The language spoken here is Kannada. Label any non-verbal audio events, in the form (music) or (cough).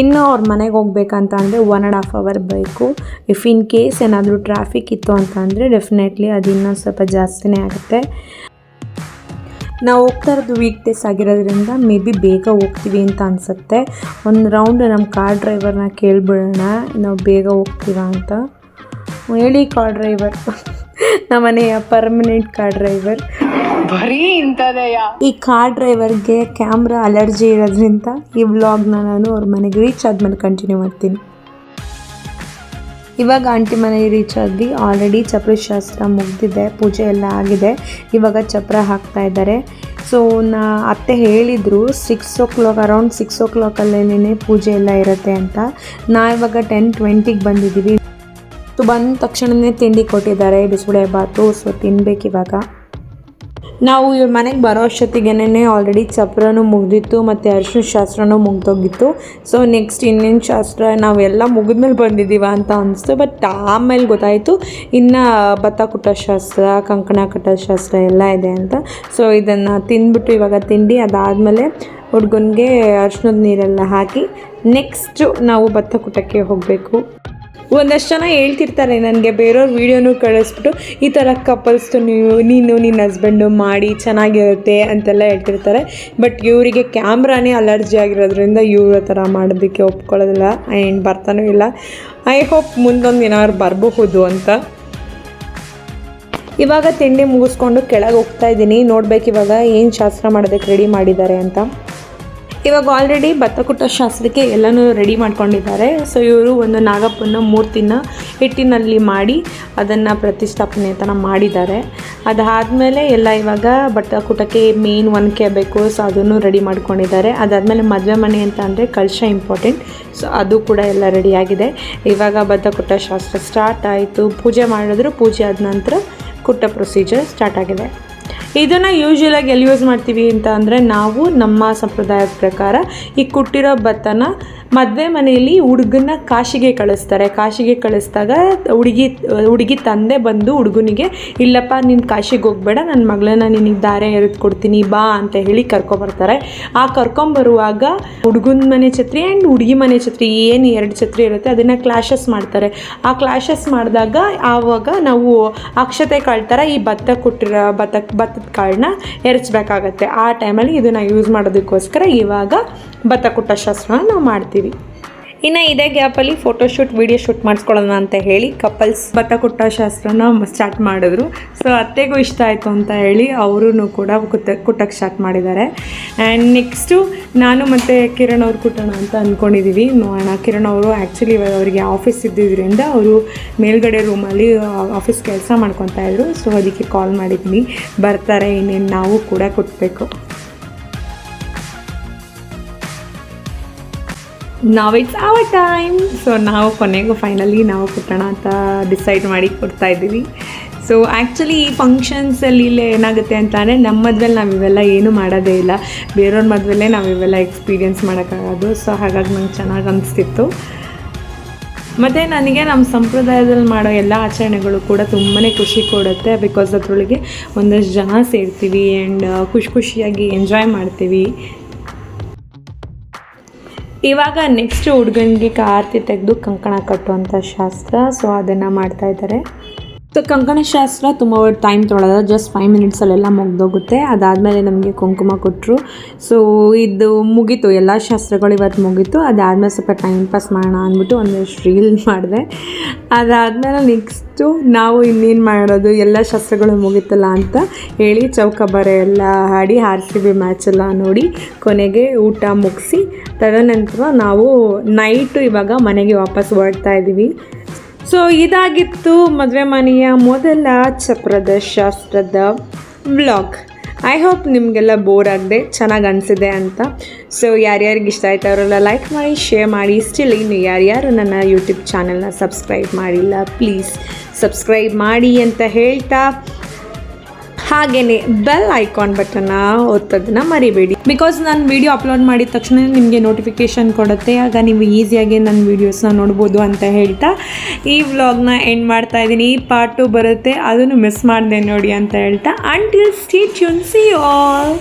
ಇನ್ನು ಅವ್ರ ಮನೆಗೆ ಹೋಗ್ಬೇಕಂತ ಅಂದರೆ ಒನ್ ಆ್ಯಂಡ್ ಹಾಫ್ ಅವರ್ ಬೇಕು. ಇಫ್ ಇನ್ ಕೇಸ್ ಏನಾದರೂ ಟ್ರಾಫಿಕ್ ಇತ್ತು ಅಂತ ಅಂದರೆ ಡೆಫಿನೆಟ್ಲಿ ಅದು ಇನ್ನೂ ಸ್ವಲ್ಪ ಜಾಸ್ತಿನೇ ಆಗುತ್ತೆ. ನಾವು ಹೋಗ್ತಾ ಇರೋದು ವೀಕ್ ಡೇಸ್ ಆಗಿರೋದ್ರಿಂದ ಮೇ ಬಿ ಬೇಗ ಹೋಗ್ತೀವಿ ಅಂತ ಅನಿಸುತ್ತೆ. ಒಂದು ರೌಂಡ್ ನಮ್ಮ ಕಾರ್ ಡ್ರೈವರ್ನ ಕೇಳಿಬಿಡೋಣ, ನಾವು ಬೇಗ ಹೋಗ್ತೀವ ಅಂತ. ಹೇಳಿ car driver (laughs) ನಮ್ಮನೆಯ permanent car driver ಬರೀ ಈ ಕಾರ್ ಡ್ರೈವರ್ಗೆ ಕ್ಯಾಮ್ರಾ ಅಲರ್ಜಿ ಇರೋದ್ರಿಂದ ಈ ವ್ಲಾಗ್ನ ನಾನು ಅವ್ರ ಮನೆಗೆ ರೀಚ್ ಆದ್ಮೇಲೆ ಕಂಟಿನ್ಯೂ ಮಾಡ್ತೀನಿ. ಇವಾಗ ಆಂಟಿ ಮನೆಗೆ ರೀಚ್ ಆಗಿ ಆಲ್ರೆಡಿ ಚಪ್ರ ಶಾಸ್ತ್ರ ಮುಗಿದಿದೆ, ಪೂಜೆ ಎಲ್ಲ ಆಗಿದೆ. ಇವಾಗ ಚಪ್ರ ಹಾಕ್ತಾ ಇದ್ದಾರೆ. ಸೊ ನಾ ಅತ್ತೆ ಹೇಳಿದರು six o'clock around six ಓ ಕ್ಲಾಕಲ್ಲೇನೇ ಪೂಜೆ ಎಲ್ಲ ಇರುತ್ತೆ ಅಂತ. ನಾ ಇವಾಗ ಟೆನ್ ಟ್ವೆಂಟಿಗೆ ಬಂದಿದ್ದೀವಿ. ಸೊ ಬಂದ ತಕ್ಷಣವೇ ತಿಂಡಿ ಕೊಟ್ಟಿದ್ದಾರೆ, ಬಿಸಿಬೇಳೆ ಬಾತು ಸೊ ತಿನ್ಬೇಕು ಇವಾಗ ನಾವು ಇವ್ರ ಮನೆಗೆ ಬರೋ ಅಷ್ಟೊತ್ತಿಗೆನೇ ಆಲ್ರೆಡಿ ಚಪ್ರನೂ ಮುಗ್ದಿತ್ತು ಮತ್ತು ಅರಿಶಿನ ಶಾಸ್ತ್ರನೂ ಮುಗ್ದೋಗಿತ್ತು. ಸೊ ನೆಕ್ಸ್ಟ್ ಇನ್ನೇನು ಶಾಸ್ತ್ರ? ನಾವೆಲ್ಲ ಮುಗಿದ್ಮೇಲೆ ಬಂದಿದ್ದೀವ ಅಂತ ಅನಿಸ್ತು ಬಟ್ ಆಮೇಲೆ ಗೊತ್ತಾಯಿತು. ಇನ್ನು ಭತ್ತ ಕುಟ್ಟೋ ಶಾಸ್ತ್ರ ಕಂಕಣ ಕಟ್ಟೋ ಶಾಸ್ತ್ರ ಎಲ್ಲ ಇದೆ ಅಂತ. ಸೊ ಇದನ್ನು ತಿಂದ್ಬಿಟ್ಟು ಇವಾಗ ತಿಂಡಿ ಅದಾದಮೇಲೆ ಹುಡ್ಗನಿಗೆ ಅರ್ಶನದ ನೀರೆಲ್ಲ ಹಾಕಿ ನೆಕ್ಸ್ಟು ನಾವು ಭತ್ತ ಕುಟ್ಟಕ್ಕೆ ಹೋಗಬೇಕು. ಒಂದಷ್ಟು ಜನ ಹೇಳ್ತಿರ್ತಾರೆ, ನನಗೆ ಬೇರೆಯವ್ರ ವೀಡಿಯೋನು ಕಳಿಸ್ಬಿಟ್ಟು ಈ ಥರ ಕಪಲ್ಸ್ದು ನೀವು, ನೀನು ನಿನ್ನ ಹಸ್ಬೆಂಡು ಮಾಡಿ ಚೆನ್ನಾಗಿರುತ್ತೆ ಅಂತೆಲ್ಲ ಹೇಳ್ತಿರ್ತಾರೆ. ಬಟ್ ಇವರಿಗೆ ಕ್ಯಾಮ್ರಾನೇ ಅಲರ್ಜಿ ಆಗಿರೋದ್ರಿಂದ ಇವ್ರ ಥರ ಮಾಡೋದಕ್ಕೆ ಒಪ್ಕೊಳ್ಳೋದಿಲ್ಲ ಆ್ಯಂಡ್ ಬರ್ತಾನೂ ಇಲ್ಲ. ಐ ಹೋಪ್ ಮುಂದೊಂದು ಏನಾದ್ರು ಬರಬಹುದು ಅಂತ. ಇವಾಗ ತಿಂಡಿ ಮುಗಿಸ್ಕೊಂಡು ಕೆಳಗೆ ಹೋಗ್ತಾ ಇದ್ದೀನಿ. ನೋಡ್ಬೇಕು ಇವಾಗ ಏನು ಶಾಸ್ತ್ರ ಮಾಡೋದಕ್ಕೆ ರೆಡಿ ಮಾಡಿದ್ದಾರೆ ಅಂತ. ಇವಾಗ ಆಲ್ರೆಡಿ ಭತ್ತಕುಟ್ಟ ಶಾಸ್ತ್ರಕ್ಕೆ ಎಲ್ಲನೂ ರೆಡಿ ಮಾಡ್ಕೊಂಡಿದ್ದಾರೆ. ಸೊ ಇವರು ಒಂದು ನಾಗಪ್ಪನ ಮೂರ್ತಿನ ಹಿಟ್ಟಿನಲ್ಲಿ ಮಾಡಿ ಅದನ್ನು ಪ್ರತಿಷ್ಠಾಪನೆ ಥರ ಮಾಡಿದ್ದಾರೆ. ಅದಾದಮೇಲೆ ಎಲ್ಲ ಇವಾಗ ಭತ್ತ ಕುಟಕ್ಕೆ ಮೇನ್ ಒನಕೆ ಬೇಕು. ಸೊ ಅದನ್ನು ರೆಡಿ ಮಾಡ್ಕೊಂಡಿದ್ದಾರೆ. ಅದಾದಮೇಲೆ ಮದುವೆ ಮನೆ ಅಂತ ಅಂದರೆ ಕಳಶ ಇಂಪಾರ್ಟೆಂಟ್ ಸೊ ಅದು ಕೂಡ ಎಲ್ಲ ರೆಡಿಯಾಗಿದೆ ಇವಾಗ ಭತ್ತಕುಟ್ಟ ಶಾಸ್ತ್ರ ಸ್ಟಾರ್ಟ್ ಆಯಿತು. ಪೂಜೆ ಮಾಡಿದ್ರು ಪೂಜೆ ಆದ ನಂತರ ಕುಟ್ಟ ಪ್ರೊಸೀಜರ್ ಸ್ಟಾರ್ಟ್ ಆಗಿದೆ. ಇದನ್ನು ಯೂಶ್ವಲಾಗಿ ಎಲ್ಲಿ ಯೂಸ್ ಮಾಡ್ತೀವಿ ಅಂತ ಅಂದರೆ ನಾವು ನಮ್ಮ ಸಂಪ್ರದಾಯದ ಪ್ರಕಾರ ಈ ಕುಟ್ಟಿರೋ ಭತ್ತನ ಮದುವೆ ಮನೆಯಲ್ಲಿ ಹುಡುಗನ ಕಾಶಿಗೆ ಕಳಿಸ್ತಾರೆ. ಕಾಶಿಗೆ ಕಳಿಸಿದಾಗ ಹುಡುಗಿ ಹುಡುಗಿ ತಂದೆ ಬಂದು ಹುಡುಗನಿಗೆ, ಇಲ್ಲಪ್ಪ, ನೀನು ಕಾಶಿಗೆ ಹೋಗ್ಬೇಡ ನನ್ನ ಮಗಳನ್ನ ನಿನಗೆ ದಾರೆ ಎರೆದು ಕೊಡ್ತೀನಿ, ಬಾ ಅಂತ ಹೇಳಿ ಕರ್ಕೊಂಬರ್ತಾರೆ ಆ ಕರ್ಕೊಂಬರುವಾಗ ಹುಡುಗನ ಮನೆ ಛತ್ರಿ ಆ್ಯಂಡ್ ಹುಡುಗಿ ಮನೆ ಛತ್ರಿ, ಏನು ಎರಡು ಛತ್ರಿ ಇರುತ್ತೆ, ಅದನ್ನು ಕ್ಲಾಶಸ್ ಮಾಡ್ತಾರೆ. ಆ ಕ್ಲಾಶಸ್ ಮಾಡಿದಾಗ ಆವಾಗ ನಾವು ಅಕ್ಷತೆ ಕಾಳು ಥರ ಈ ಭತ್ತ ಕೊಟ್ಟಿರೋ, ಭತ್ತ, ಭತ್ತದ ಕಾಳನ್ನ ಎರಚಬೇಕಾಗತ್ತೆ. ಆ ಟೈಮಲ್ಲಿ ಇದನ್ನು ಯೂಸ್ ಮಾಡೋದಕ್ಕೋಸ್ಕರ ಇವಾಗ ಭತ್ತ ಕುಟ್ಟ ಶಾಸ್ತ್ರನ ನಾವು ಮಾಡ್ತೀವಿ. ಇನ್ನು ಇದೇ ಗ್ಯಾಪಲ್ಲಿ ಫೋಟೋಶೂಟ್ ವೀಡಿಯೋ ಶೂಟ್ ಮಾಡಿಸ್ಕೊಳ್ಳೋಣ ಅಂತ ಹೇಳಿ ಕಪಲ್ಸ್ ಭತ್ತ ಕುಟ್ಟ ಶಾಸ್ತ್ರನ ಸ್ಟಾರ್ಟ್ ಮಾಡಿದ್ರು. ಸೊ ಅತ್ತೆಗೂ ಇಷ್ಟ ಆಯಿತು ಅಂತ ಹೇಳಿ ಅವರೂ ಕೂಡ ಕುತ್ತ ಕುಟ್ಟಕ್ಕೆ ಸ್ಟಾರ್ಟ್ ಮಾಡಿದ್ದಾರೆ. ಆ್ಯಂಡ್ ನೆಕ್ಸ್ಟು ನಾನು ಮತ್ತು ಕಿರಣ್ ಅವ್ರು ಕುಟ್ಟೋಣ ಅಂತ ಅಂದ್ಕೊಂಡಿದ್ದೀವಿ ನೋಡೋಣ, ಕಿರಣ್ ಅವರು ಆ್ಯಕ್ಚುಲಿ ಇವಾಗ ಅವರಿಗೆ ಆಫೀಸ್ ಇದ್ದಿದ್ದರಿಂದ ಅವರು ಮೇಲ್ಗಡೆ ರೂಮಲ್ಲಿ ಆಫೀಸ್ ಕೆಲಸ ಮಾಡ್ಕೊತಾ ಇದ್ರು. ಸೊ ಅದಕ್ಕೆ ಕಾಲ್ ಮಾಡಿದ್ದೀನಿ ಬರ್ತಾರೆ, ಇನ್ನೇನು ನಾವು ಕೂಡ ಕುಟ್ಟಬೇಕು ನಾವು ಇಟ್ಸ್ ಅವರ್ ಟೈಮ್ ಸೊ ನಾವು ಕೊನೆಗೂ ಫೈನಲಿ ನಾವು ಕೊಟ್ಟೋಣ ಅಂತ ಡಿಸೈಡ್ ಮಾಡಿ ಕೊಡ್ತಾ ಇದ್ದೀವಿ. ಸೊ ಆ್ಯಕ್ಚುಲಿ ಈ ಫಂಕ್ಷನ್ಸಲ್ಲಿ ಇಲ್ಲೇ ಏನಾಗುತ್ತೆ ಅಂತ ಅಂದರೆ ನಮ್ಮ ಮದುವೆಲಿ ನಾವು ಇವೆಲ್ಲ ಏನೂ ಮಾಡೋದೇ ಇಲ್ಲ. ಬೇರೆಯವ್ರ ಮದುವೆಲೇ ನಾವು ಇವೆಲ್ಲ ಎಕ್ಸ್ಪೀರಿಯೆನ್ಸ್ ಮಾಡೋಕ್ಕಾಗೋದು. ಸೊ ಹಾಗಾಗಿ ನಂಗೆ ಚೆನ್ನಾಗಿ ಅನಿಸ್ತಿತ್ತು. ಮತ್ತು ನನಗೆ ನಮ್ಮ ಸಂಪ್ರದಾಯದಲ್ಲಿ ಮಾಡೋ ಎಲ್ಲ ಆಚರಣೆಗಳು ಕೂಡ ತುಂಬಾ ಖುಷಿ ಕೊಡುತ್ತೆ. ಬಿಕಾಸ್ ಅದರೊಳಗೆ ಒಂದಷ್ಟು ಜನ ಸೇರ್ತೀವಿ ಆ್ಯಂಡ್ ಖುಷಿ ಖುಷಿಯಾಗಿ ಎಂಜಾಯ್ ಮಾಡ್ತೀವಿ. ಇವಾಗ ನೆಕ್ಸ್ಟ್ ಹುಡುಗನಿಗೆ ಆರತಿ ತೆಗೆದು ಕಂಕಣ ಕಟ್ಟುವಂಥ ಶಾಸ್ತ್ರ. ಸೊ ಅದನ್ನು ಮಾಡ್ತಾ ಇದ್ದಾರೆ. ಸೊ ಕಂಕಣ ಶಾಸ್ತ್ರ ತುಂಬ ಟೈಮ್ ತೊಗೊಳ್ಳೋದು ಜಸ್ಟ್ ಫೈವ್ ಮಿನಿಟ್ಸಲ್ಲೆಲ್ಲ ಮುಗ್ದೋಗುತ್ತೆ. ಅದಾದಮೇಲೆ ನಮಗೆ ಕುಂಕುಮ ಕೊಟ್ಟರು ಸೊ ಇದು ಮುಗೀತು. ಎಲ್ಲ ಶಾಸ್ತ್ರಗಳು ಇವತ್ತು ಮುಗೀತು. ಅದಾದಮೇಲೆ ಸ್ವಲ್ಪ ಟೈಮ್ ಪಾಸ್ ಮಾಡೋಣ ಅಂದ್ಬಿಟ್ಟು ಒಂದಷ್ಟು ರೀಲ್ (laughs) ಮಾಡಿದೆ. ಅದಾದಮೇಲೆ ನೆಕ್ಸ್ಟು ನಾವು ಇನ್ನೇನು ಮಾಡೋದು? ಎಲ್ಲ ಶಾಸ್ತ್ರಗಳು ಮುಗೀತಲ್ಲ ಅಂತ ಹೇಳಿ ಚೌಕಬಾರ ಎಲ್ಲ ಹಾಡಿ ಆರ್ ಸಿ ಬಿ ಮ್ಯಾಚ್ ಎಲ್ಲ ನೋಡಿ ಕೊನೆಗೆ ಊಟ ಮುಗಿಸಿ, ತದನಂತರ ನಾವು ನೈಟು ಇವಾಗ ಮನೆಗೆ ವಾಪಸ್ ಹೊರಡ್ತಾ ಇದ್ದೀವಿ ಸೊ ಇದಾಗಿತ್ತು ಮದುವೆ ಮನೆಯ ಮೊದಲ ಚಪ್ರದ ಶಾಸ್ತ್ರದ ವ್ಲಾಗ್. ಐ ಹೋಪ್ ನಿಮಗೆಲ್ಲ ಬೋರ್ ಆಗದೆ, ಚೆನ್ನಾಗಿ ಅನಿಸಿದೆ ಅಂತ. ಸೊ ಯಾರ್ಯಾರಿಗೆ ಇಷ್ಟ ಆಯ್ತು ಅವರೆಲ್ಲ ಲೈಕ್ ಮಾಡಿ ಶೇರ್ ಮಾಡಿ. ಸ್ಟಿಲ್ ಇನ್ನು ಯಾರ್ಯಾರು ನನ್ನ ಯೂಟ್ಯೂಬ್ ಚಾನಲ್ನ ಸಬ್ಸ್ಕ್ರೈಬ್ ಮಾಡಿಲ್ಲ ಪ್ಲೀಸ್ ಸಬ್ಸ್ಕ್ರೈಬ್ ಮಾಡಿ ಅಂತ ಹೇಳ್ತಾ ಹಾಗೆಯೇ ಬೆಲ್ ಐಕಾನ್ ಬಟನ್ನ ಒತ್ತೋದನ್ನ ಮರಿಬೇಡಿ. ಬಿಕಾಸ್ ನಾನು ವಿಡಿಯೋ ಅಪ್ಲೋಡ್ ಮಾಡಿದ ತಕ್ಷಣ ನಿಮಗೆ ನೋಟಿಫಿಕೇಶನ್ ಕೊಡುತ್ತೆ, ಆಗ ನೀವು ಈಸಿಯಾಗಿ ನನ್ನ ವೀಡಿಯೋಸ್ನ ನೋಡ್ಬೋದು ಅಂತ ಹೇಳ್ತಾ ಈ ವ್ಲಾಗ್ನ ಎಂಡ್ ಮಾಡ್ತಾ ಇದ್ದೀನಿ. ಈ ಪಾರ್ಟು ಬರುತ್ತೆ, ಅದನ್ನು ಮಿಸ್ ಮಾಡಿದೆ ನೋಡಿ ಅಂತ ಹೇಳ್ತಾ. Until stitch you see all